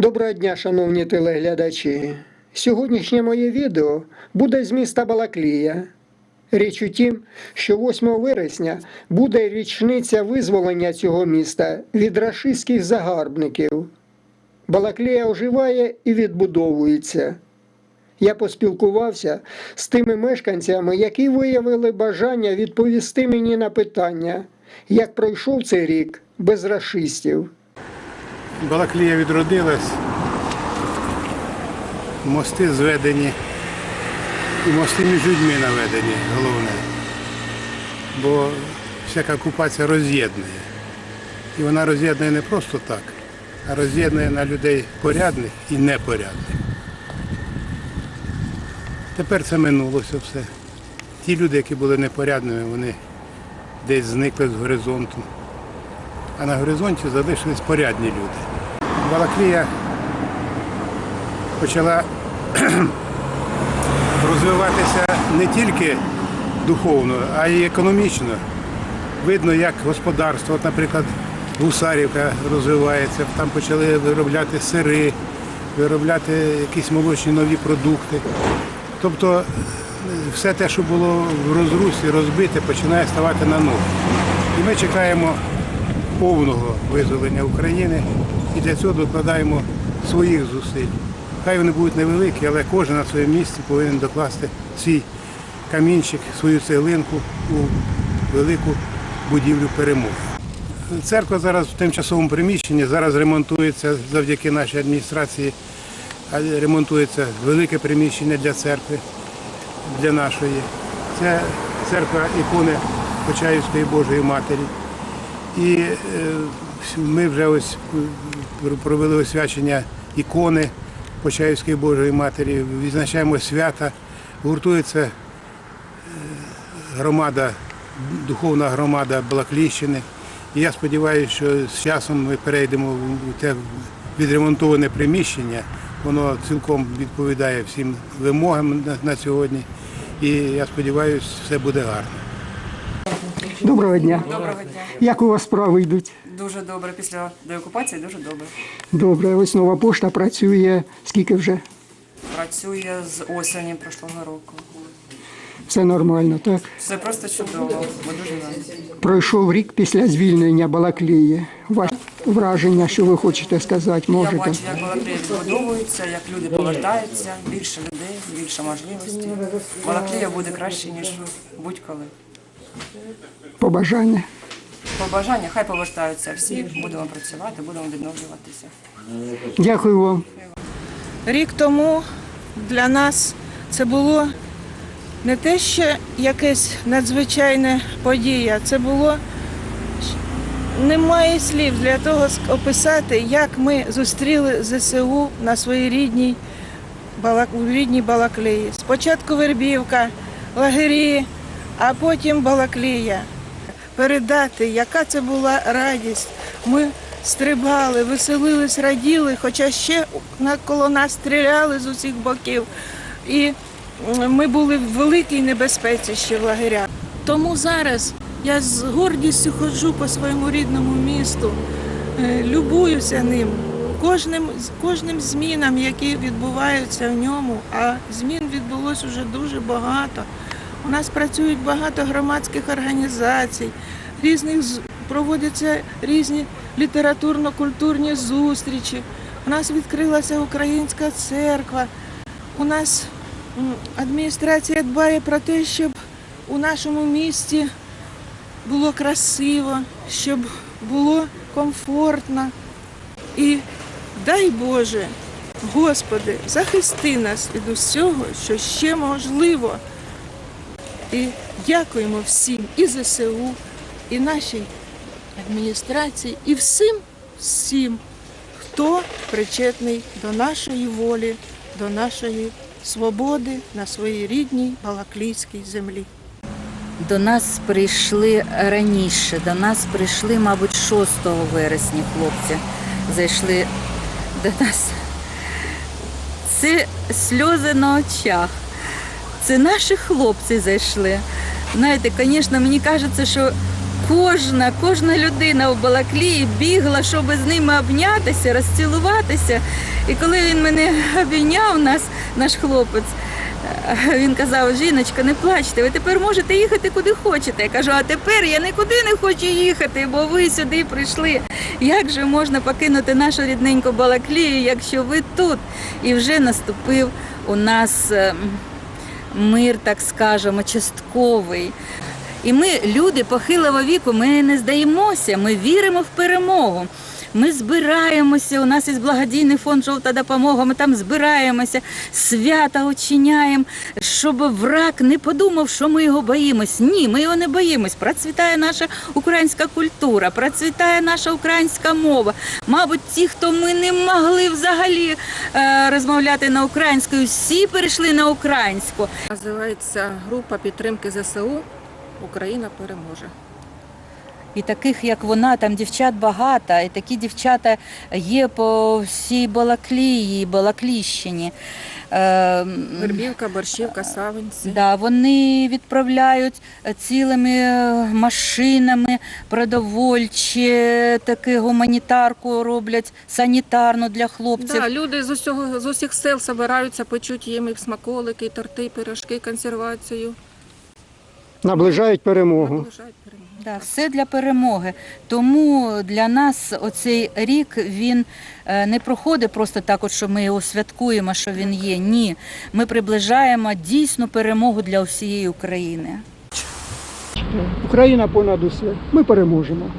Доброго дня, шановні телеглядачі. Сьогоднішнє моє відео буде з міста Балаклія. Річ у тім, що 8 вересня буде річниця визволення цього міста від рашистських загарбників. Балаклія оживає і відбудовується. Я поспілкувався з тими мешканцями, які виявили бажання відповісти мені на питання, як пройшов цей рік без рашистів. Балаклія відродилась, мости зведені, і мости між людьми наведені, головне. Бо всяка окупація роз'єднує. І вона роз'єднує не просто так, а роз'єднує на людей порядних і непорядних. Тепер це минулося все. Ті люди, які були непорядними, вони десь зникли з горизонту. А на горизонті залишились порядні люди. Балаклія почала розвиватися не тільки духовно, а й економічно. Видно, як господарство, от, наприклад, Гусарівка розвивається, там почали виробляти сири, виробляти якісь молочні нові продукти. Тобто все те, що було в розрусі, розбите, починає ставати на ноги. І ми чекаємо повного визволення України і для цього докладаємо своїх зусиль. Хай вони будуть невеликі, але кожен на своєму місці повинен докласти свій камінчик, свою цеглинку у велику будівлю перемоги. Церква зараз в тимчасовому приміщенні, зараз ремонтується завдяки нашій адміністрації, ремонтується велике приміщення для церкви, для нашої. Це церква ікони Почаївської Божої Матері. І е, ми вже ось е, провели освячення ікони Почаївської Божої Матері, відзначаємо свята, гуртується е, громада, духовна громада Балакліщини. І я сподіваюся, що з часом ми перейдемо в те відремонтоване приміщення. Воно цілком відповідає всім вимогам на сьогодні. І я сподіваюся, все буде гарно. Доброго дня. Доброго дня. Як у вас справи йдуть? Дуже добре. Після деокупації дуже добре. Добре, ось нова пошта працює. Скільки вже? Працює з осені прошлого року. Все нормально, так? Все просто чудово. Ми дуже раді. Пройшов рік після звільнення Балаклії. Ваше враження, що ви хочете сказати, Я можете? бачу, як Балаклія відбудовується, як люди повертаються, більше людей, більше можливостей. Балаклія буде краще, ніж будь-коли. Побажання. Побажання, хай повертаються всі, будемо працювати, будемо відновлюватися. Дякую вам. Рік тому для нас це було не те, що якась надзвичайна подія, це було немає слів для того описати, як ми зустріли ЗСУ на своїй рідній Балак... рідній Балаклеї. Спочатку Вербівка, лагері, а потім Балаклія. Передати, яка це була радість. Ми стрибали, веселились, раділи, хоча ще коло нас стріляли з усіх боків. І ми були в великій небезпеці ще в лагерях. Тому зараз я з гордістю ходжу по своєму рідному місту, е, любуюся ним, кожним, кожним змінам, які відбуваються в ньому. А змін відбулось уже дуже багато. У нас працюють багато громадських організацій, різних проводяться різні літературно-культурні зустрічі. У нас відкрилася українська церква. У нас адміністрація дбає про те, щоб у нашому місті було красиво, щоб було комфортно. І дай Боже, Господи, захисти нас від усього, що ще можливо. І дякуємо всім і ЗСУ, і нашій адміністрації, і всім, всім, хто причетний до нашої волі, до нашої свободи на своїй рідній Балаклійській землі. До нас прийшли раніше, до нас прийшли, мабуть, 6 вересня хлопці. Зайшли до нас. Це сльози на очах. Це наші хлопці зайшли. Знаєте, звісно, мені кажеться, що кожна, кожна людина в Балаклії бігла, щоб з ними обнятися, розцілуватися. І коли він мене обійняв, нас, наш хлопець, він казав, жіночка, не плачте, ви тепер можете їхати куди хочете. Я кажу, а тепер я нікуди не хочу їхати, бо ви сюди прийшли. Як же можна покинути нашу рідненьку Балаклію, якщо ви тут? І вже наступив у нас е, мир, так скажемо, частковий. І ми, люди похилого віку, ми не здаємося, ми віримо в перемогу. Ми збираємося, у нас є благодійний фонд Жовта допомога, ми там збираємося, свята очиняємо, щоб враг не подумав, що ми його боїмось. Ні, ми його не боїмось. Процвітає наша українська культура, процвітає наша українська мова. Мабуть, ті, хто ми не могли взагалі е, розмовляти на українською, всі перейшли на українську. Називається група підтримки ЗСУ Україна переможе. І таких, як вона, там дівчат багато, і такі дівчата є по всій Балаклії, Балакліщині. Е, Вербівка, борщівка, савинці. Да, вони відправляють цілими е, машинами продовольчі, таки гуманітарку роблять, санітарну для хлопців. Да, люди з усього з усіх сел збираються, печуть їм і смаколики, торти, пирожки, консервацію. Наближають перемогу. Наближають перемогу. Да, все для перемоги. Тому для нас оцей рік він е, не проходить просто так, от, що ми його святкуємо, що він є. Ні, ми приближаємо дійсну перемогу для всієї України. Україна понад усе. Ми переможемо.